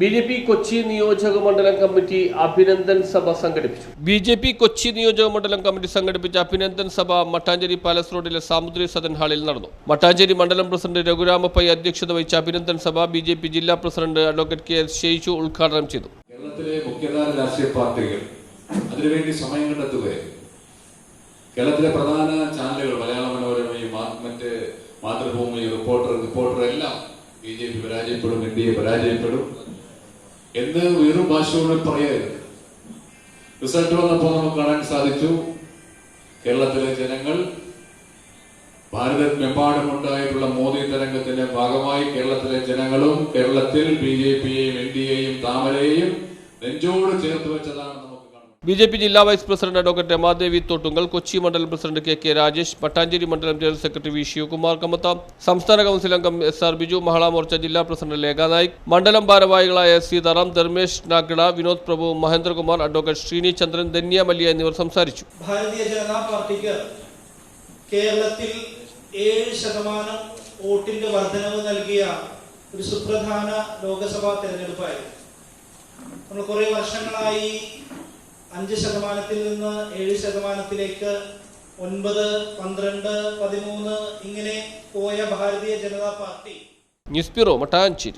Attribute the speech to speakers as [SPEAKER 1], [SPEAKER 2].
[SPEAKER 1] B J P Kochi നിയോജക മണ്ഡലം committee Abhinandan സഭ സംഘടിപ്പിച്ചു. ബി ജെ പി കൊച്ചി നിയോജക മണ്ഡലം കമ്മിറ്റി സംഘടിപ്പിച്ച അഭിനന്ദൻ സഭ മട്ടാഞ്ചേരി പാലസ് റോഡിലെ സാമുദ്രി സദൻ ഹാളിൽ നടന്നു. മട്ടാഞ്ചേരി മണ്ഡലം പ്രസിഡന്റ് രഘുരാമപ്പൈ അധ്യക്ഷത വഹിച്ച അഭിനന്ദൻ സഭ ബി ജെ പി ജില്ലാ president advocate K S Sheshu ഉദ്ഘാടനം ചെയ്തു.
[SPEAKER 2] കേരളത്തിലെ മുഖ്യധാര രാഷ്ട്രീയ പാർട്ടികൾ അതിനുവേണ്ടി സമയം കണ്ടെത്തുകയായിരുന്നു. കേരളത്തിലെ പ്രധാന ചാനലുകൾ മലയാള മനോരമയും മറ്റ് മാതൃഭൂമി റിപ്പോർട്ടർ റിപ്പോർട്ടർ എല്ലാം ബി ജെ പി പരാജയപ്പെടും എൻ ഡി എ പരാജയപ്പെടും. എന്ന് വീറും ഭാഷയോട് പറയായിരുന്നു റിസൾട്ട് വന്നപ്പോൾ നമുക്ക് കാണാൻ സാധിച്ചു. കേരളത്തിലെ ജനങ്ങൾ ഭാരതമെമ്പാടുമുണ്ടായിട്ടുള്ള മോദി തരംഗത്തിന്റെ ഭാഗമായി കേരളത്തിലെ ജനങ്ങളും കേരളത്തിൽ ബി ജെ പിയെയും എൻ ഡി എയും താമരയെയും നെഞ്ചോട് ചേർത്ത് വെച്ചതാണ്
[SPEAKER 1] ബി ജെ പി ജില്ലാ vice president advocate Ramadevi Thottungal Kochi മണ്ഡലം president K K Rajesh Mattancherry മണ്ഡലം general secretary V Sivakumar Kammath സംസ്ഥാന കൗൺസിൽ അംഗം എസ് ആർ ബിജു മഹള മോർച്ച ജില്ലാ പ്രസിഡന്റ് ലേഖ നായിക് മണ്ഡലം ഭാരവാഹികളായ സീതാറാം ധർമ്മേഷ് നാഗഡ വിനോദ് പ്രഭു മഹേന്ദ്രകുമാർ അഡ്വക്കേറ്റ് ശ്രീനി ചന്ദ്രൻ ധന്യ മല്യ എന്നിവർ സംസാരിച്ചു.
[SPEAKER 3] ഭാരതീയ ജനതാ പാർട്ടിക്ക് കേരളത്തിൽ ഏഴ് ശതമാനം വോട്ടിന്റെ വർധനവ് നൽകിയ ഒരു സുപ്രധാന ലോക്സഭാ തെരഞ്ഞെടുപ്പായിരുന്നു. നമ്മൾ കുറെ വർഷങ്ങളായി അഞ്ച് ശതമാനത്തിൽ നിന്ന് ഏഴ് ശതമാനത്തിലേക്ക് ഒൻപത് പന്ത്രണ്ട് പതിമൂന്ന് ഇങ്ങനെ പോയ Bharatiya Janata party.
[SPEAKER 1] News bureau Mattancherry.